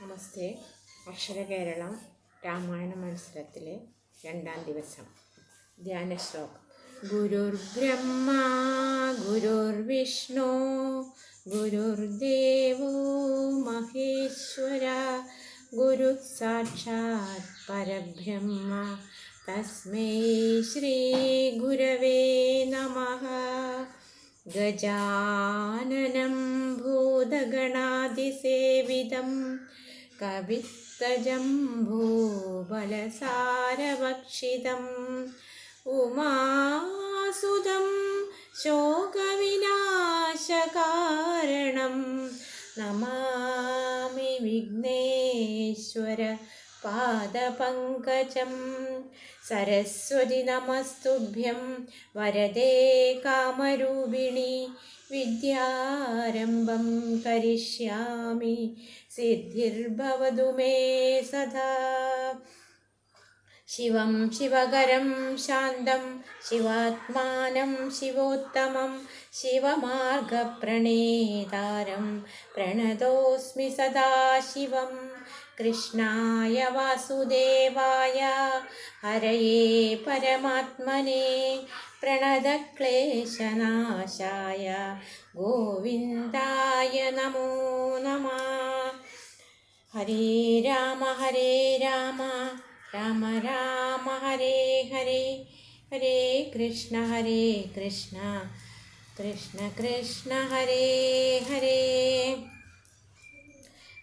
നമസ്തേ. അക്ഷര കേരളം രാമായണ മത്സരത്തിലെ രണ്ടാം ദിവസം. ധ്യാന ശ്ലോകം. ഗുരുർബ്രഹ്മ ഗുരുർവിഷ്ണു ഗുരുർദേവോ മഹേശ്വര ഗുരു സാക്ഷാത് പരബ്രഹ്മ തസ്മൈ ശ്രീ ഗുരവേ നമ. ഗജാനനം ഭൂതഗണാതിസേവിതം കവിത്തജംഭൂബലസാരഭക്ഷിതം ഉമാസുതം ശോകവിനാശകാരണം നമാമി വിഘ്നേശ്വര പാദപങ്കജം സരസ്വതി നമസ്തുഭ്യം വരദേ കാമരൂപിണി വിദ്യാരംഭം കരിഷ്യാമി സിദ്ധിർഭവതു മേ സദാ. ശിവം ശിവകരം ശാന്തം ശിവാത്മാനം ശിവോത്തമം ശിവമാർഗപ്രണേതാരം പ്രണതോസ്മി സദാശിവം കൃഷ്ണായ വാസുദേവായ ഹരയേ പരമാത്മനെ. പ്രണതക്ലേശനാശായ ഗോവിന്ദായ നമോ നമ. ഹരേ രാമ ഹരേ രാമ. രാമ രാമ ഹരേ ഹരേ. ഹരേ കൃഷ്ണ ഹരേ കൃഷ്ണ. കൃഷ്ണ കൃഷ്ണ ഹരേ ഹരേ.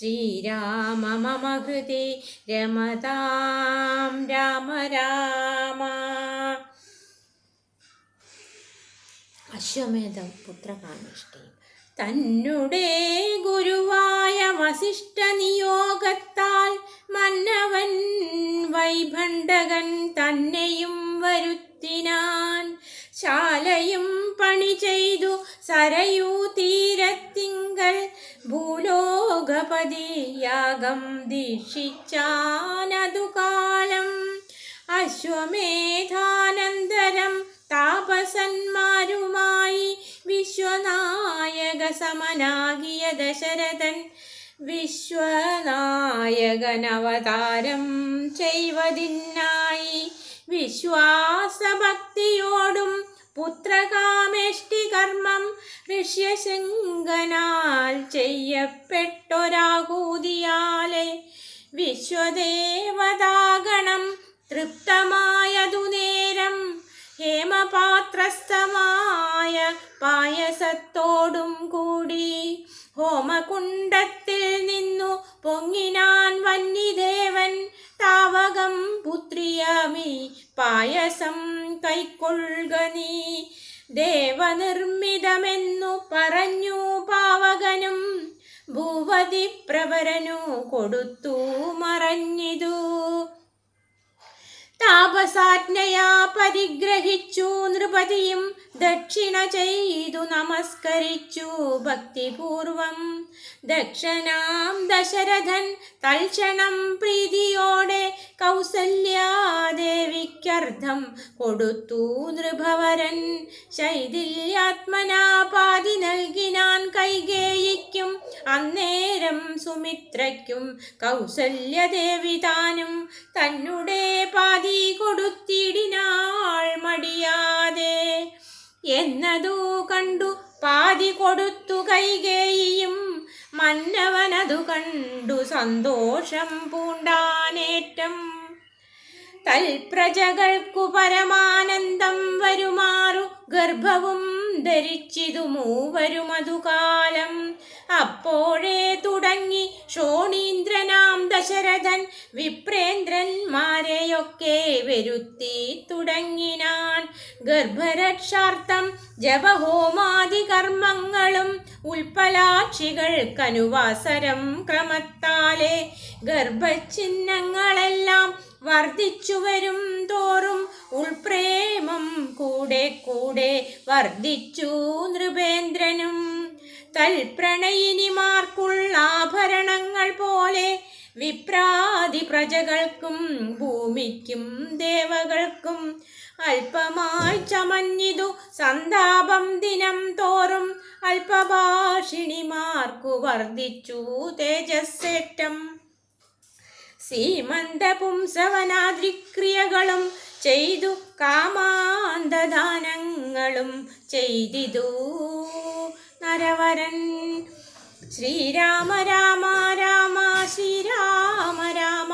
ശ്രീരാമ മമ ഹൃതി രമതാം രാമ രാമ. അശ്വമേധം പുത്രകാനിഷ്ഠയും തന്നുടെ ഗുരുവായ വസിഷ്ഠ നിയോഗത്താൽ മന്നവൻ വൈഭണ്ഡകൻ തന്നെയും വരുത്തിനാൻ ശാലയും പണി ചെയ്തു സരയൂ തീരത്തിങ്കൾ ഭൂലോ യാഗം ദീക്ഷിച്ചാനതു കാലം. അശ്വമേധാനന്തരം താപസന്മാരുമായി വിശ്വനായക സമനാകിയ ദശരഥൻ വിശ്വനായകനവതാരം ചെയ്വതിനായി വിശ്വാസഭക്തിയോടും പുത്രകാമേഷ്ടി കർമ്മം ഋഷ്യശൃംഗനാൽ ചെയ്യപ്പെട്ടൊരാകൂതിയാലെ വിശ്വദേവതാഗണം തൃപ്തമായതു നേരം ഹേമപാത്രസ്ഥമായ പായസത്തോടും കൂടി ഹോമകുണ്ടത്തിൽ ദേവനിർമ്മിതമെന്നു പറഞ്ഞു പാവകനും ഭൂവതി പ്രവരനു കൊടുത്തു മറഞ്ഞിതു. താപസാജ്ഞയാ പരിഗ്രഹിച്ചു. നൃപതിയും ദക്ഷിണ ചെയ്തു നമസ്കരിച്ചു. ഭക്തിപൂർവം ദക്ഷനാം ദശരഥൻ തൽക്ഷണം പ്രീതിയോടെ കൗസല്യാദേവിക്കർത്ഥം കൊടുത്തു. നൃഭവരൻ ശൈഥില്യാത്മനാ സുമിത്രയ്ക്കും കൗസല്യദേവി താനും തന്നെ പാതി കൊടുത്തിടിനാൾ മടിയാതെ. എന്നതു കണ്ടു പാതി കൊടുത്തു കൈകേയും മന്നവനതു കണ്ടു സന്തോഷം പൂണ്ടാനേറ്റം. തൽപ്രജകൾക്കു പരമാനന്ദം വരുമാറു ഗർഭവും ധരിച്ചിതു മൂവരും അതുകാലം അപ്പോഴേ തുടങ്ങി ഷോണീന്ദ്രനാം ദശരഥൻ വിപ്രേന്ദ്രന്മാരെയൊക്കെ വരുത്തി തുടങ്ങിനാൻ. ഗർഭരക്ഷാർത്ഥം ജപഹോമാദി കർമ്മങ്ങളും ഉൽപ്പലാക്ഷികൾക്കനുവാസരം ക്രമത്താലെ ഗർഭചിഹ്നങ്ങളെല്ലാം വർദ്ധിച്ചു വരും തോറും ഉൾപ്രേമം കൂടെ കൂടെ വർദ്ധിച്ചു നൃപേന്ദ്രനും. തൽപ്രണയിനിമാർക്കുള്ള ആഭരണങ്ങൾ പോലെ വിപ്രാതി പ്രജകൾക്കും ഭൂമിക്കും ദേവകൾക്കും അല്പമായി ചമഞ്ഞിതു സന്താപം ദിനം തോറും അല്പഭാഷിണിമാർക്കു വർദ്ധിച്ചു തേജസ്സേറ്റം സീമന്തപുംസവനാദ്രിക്രിയകളും ചെയ്തു കാമാന്തദാനങ്ങളും ചെയ്തിതു. നരവരൻ ശ്രീരാമ രാമ രാമ ശ്രീരാമ രാമ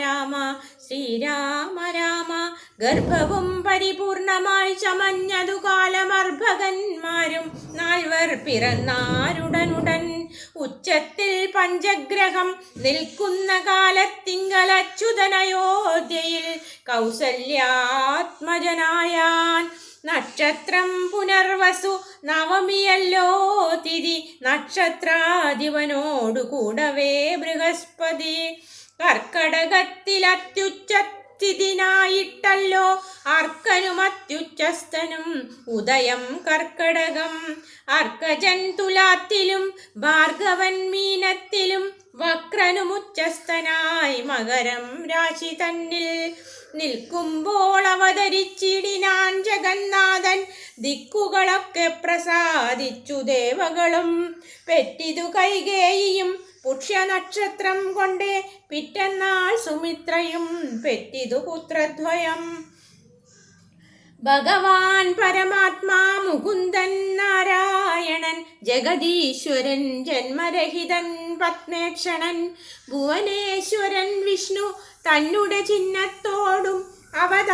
രാമ ശ്രീരാമ രാമ ഗർഭവും പരിപൂർണമായി ചമഞ്ഞതു കാലമർഭകന്മാരും നാൽവർ പിറന്നാരുടനുടൻ ഉച്ചത്തിൽ പഞ്ചഗ്രഹം നിൽക്കുന്ന കാലത്തിങ്കലച്യുതനയോധ്യയിൽ കൗസല്യാത്മജനായാൻ. നക്ഷത്രം പുനർവസു നവമിയല്ലോ തിരി നക്ഷത്രാധിപനോടു കൂടവേ ബൃഹസ്പതി കർക്കടകത്തിലത്യുച്ചത്തിനായിട്ടല്ലോ അർക്കനും അത്യുച്ചസ്ഥനും. ഉദയം കർക്കടകം. അർക്കജൻ തുലാത്തിലും ഭാർഗവൻ മീനത്തിലും വക്രനുമുച്ചസ്ഥനായി മകരം രാശി തന്നിൽ. നിൽക്കുമ്പോൾ അവതരിച്ചിടിനാൻ ജഗന്നാഥൻ. ദിക്കുകളൊക്കെ പ്രസാദിച്ചു ദേവകളും. പെറ്റിതു കൈകേയിയും പുക്ഷ്യനക്ഷത്രം കൊണ്ടേ പിറ്റന്നാൾ സുമിത്രയും പെറ്റിതു പുത്രദ്വയം. ഭഗവാൻ പരമാത്മാ മുകുന്ദൻ നാരായണൻ ജഗദീശ്വരൻ ജന്മരഹിതൻ പത്മേക്ഷണൻ ഭുവനേശ്വരൻ വിഷ്ണു തന്നുടെ ചിഹ്നത്തോടും അവതാ